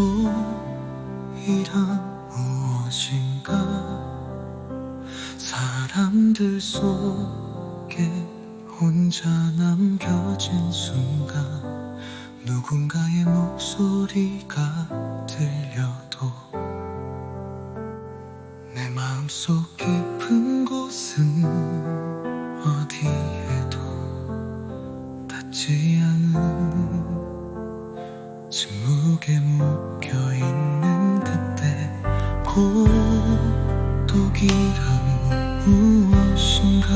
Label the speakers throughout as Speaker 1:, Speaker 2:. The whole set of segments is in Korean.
Speaker 1: 소이란 무엇인가? 사람들 속에 혼자 남겨진 순간 누군가의 목소리가 들려도 내 마음속 깊은 곳은 어디에도 닿지 않은 침묵에 묶여 있는 그때 고독이란 무엇인가?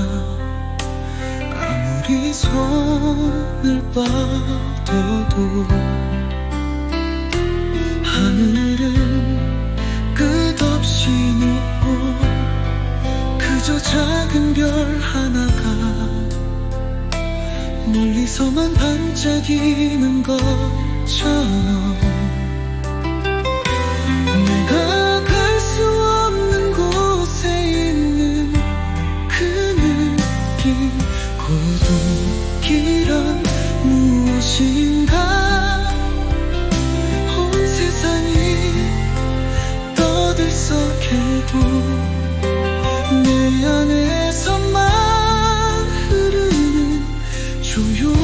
Speaker 1: 아무리 손을 뻗어도 하늘은 끝없이 높고 그저 작은 별 하나가 멀리서만 반짝이는 것 느낌 고독이란 무엇인가? 온 세상이 떠들썩해도 내 안에서만 흐르는 조용